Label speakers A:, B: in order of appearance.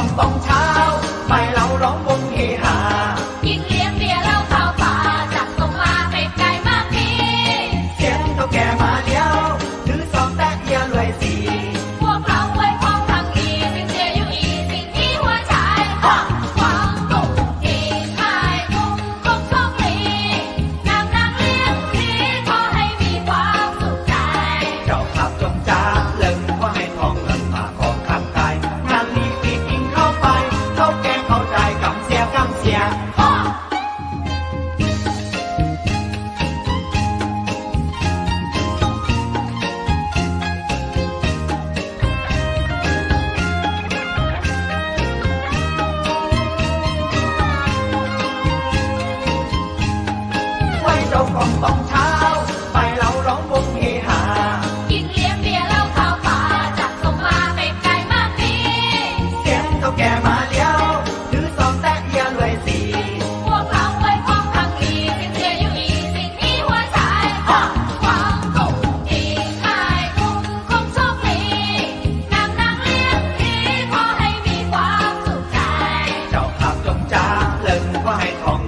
A: bum, bum.
B: กินเลี้ยงเบียร์เล้าข้าวปลาจับส่มาเปไก่มากดี
A: เสียงเท่แกมาเลี้ยวถือสองแตะเอียรวยสี
B: พวกเราไว้ความพังดีสิ่งเสีอยู่อีสิ่งนี้หัวใจความตุกดีกายคงคงโชคดีนำนางเลี้ยงดีขอให้มีความสุขใจ
A: เจ้าภาจงจาเลิกก็ให้ทอง